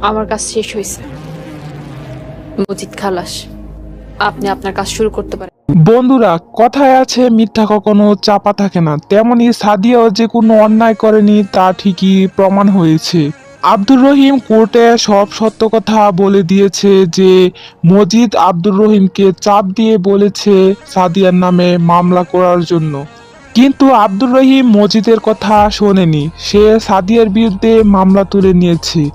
আমার কাজ শেষ হয়েছে। মজিদ খালাস, আপনি আপনার কাজ শুরু করতে পারেন। বন্ধুরা, কথায় আছে, মিথ্যা কখনো চাপা থাকে না। তেমনি সাদিয়াও যে কোনো অন্যায় করেনি, তা ঠিকই প্রমাণ হয়েছে। আব্দুর রহিম কোর্টে সব সত্য কথা বলে দিয়েছে যে, মজিদ আব্দুর রহিমকে চাপ দিয়ে বলেছে সাদিয়ার নামে মামলা করার জন্য। কিন্তু আব্দুর রহিম মজিদের কথা শোনেনি। সে সাদিয়ার বিরুদ্ধে মামলা তুলে নিয়েছে।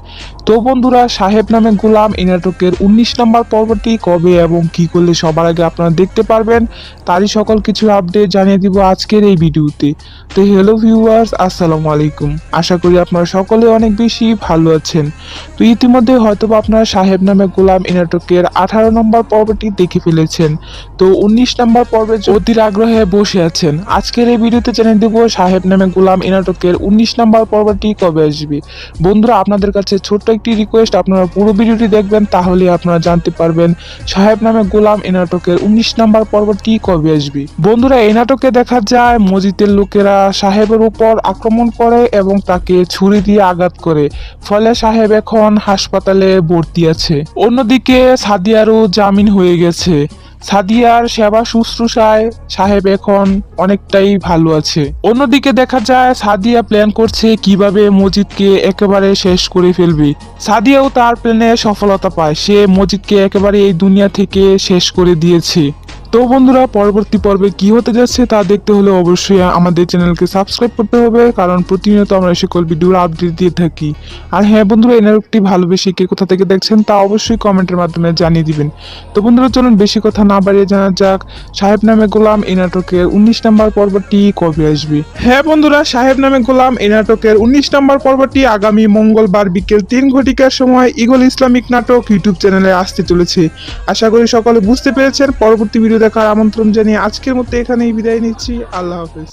তো বন্ধুরা, সাহেব নামে গোলাম, এই নাটকের উনিশ নম্বর পর্বটি কবে এবং কি করলে সবার আগে আপনারা দেখতে পারবেন, তারই সকল কিছু আপডেট জানিয়ে দিব আজকের এই ভিডিওতে। তো হ্যালো ভিউয়ার্স আসসালামু আলাইকুম। আশা করি আপনারা সকলে অনেক বেশি ভালো আছেন। তো ইতিমধ্যে হয়তো আপনারা সাহেব নামে গোলাম, এই নাটকের আঠারো নম্বর পর্বটি দেখে ফেলেছেন। তো উনিশ নম্বর পর্বে অতির আগ্রহে বসে আছেন, আজকের এই ভিডিওতে জানিয়ে দেব সাহেব নামে গোলাম, এই নাটকের উনিশ নম্বর পর্বটি কবে আসবে। বন্ধুরা, আপনাদের কাছে ছোট্ট একটি রিকোয়েস্ট আপনারা পুরো ভিডিওটি দেখবেন, তাহলে আপনারা জানতে পারবেন সাহেব নামে গোলাম এ নাটকের উনিশ নম্বর পর্বটি কবে আসবে। বন্ধুরা এই নাটকে দেখা যায় মসজিদের লোকেরা সাহেবের উপর আক্রমণ করে এবং তাকে ছুরি দিয়ে আঘাত করে। ফলে সাহেব এখন হাসপাতালে ভর্তি আছে। অন্যদিকে সাদিয়ারও জামিন হয়ে গেছে। সাদিয়ার সেবা শুশ্রূষায় সাহেব এখন অনেকটাই ভালো আছে। অন্যদিকে দেখা যায়, সাদিয়া প্ল্যান করছে কীভাবে মজিদকে একেবারে শেষ করে ফেলবে। সাদিয়াও তার প্ল্যানে সফলতা পায়। সে মজিদকে একেবারে এই দুনিয়া থেকে শেষ করে দিয়েছে। তো বন্ধুরা, পরবর্তী পর্বে কি হতে যাচ্ছে তা দেখতে হলে অবশ্যই আমাদের চ্যানেলকে সাবস্ক্রাইব করতে হবে, কারণ প্রতিনিয়ত আমরা সকল ভিডিওর আপডেট দিয়ে থাকি। আর হ্যাঁ বন্ধুরা এই নাটকটি ভালোবেসে কে কোথা থেকে দেখছেন তা অবশ্যই কমেন্টের মাধ্যমে জানিয়ে দিবেন। তো বন্ধুরা, চলুন বেশি কথা না বাড়িয়ে জানা যাক, সাহেব নামে গোলাম এই নাটকের উনিশ নম্বর পর্বটি কবে আসবে? হ্যাঁ বন্ধুরা, সাহেব নামে গোলাম এই নাটকের উনিশ নম্বর পর্বটি আগামী মঙ্গলবার বিকেল তিন ঘটিকার সময় ইগল ইসলামিক নাটক ইউটিউব চ্যানেলে আসতে চলেছে। আশা করি সকলে বুঝতে পেরেছেন, পরবর্তী ভিডিও দেখার আমন্ত্রণ জানিয়ে আজকের মতো এখানেই বিদায় নিচ্ছি। আল্লাহ হাফেজ।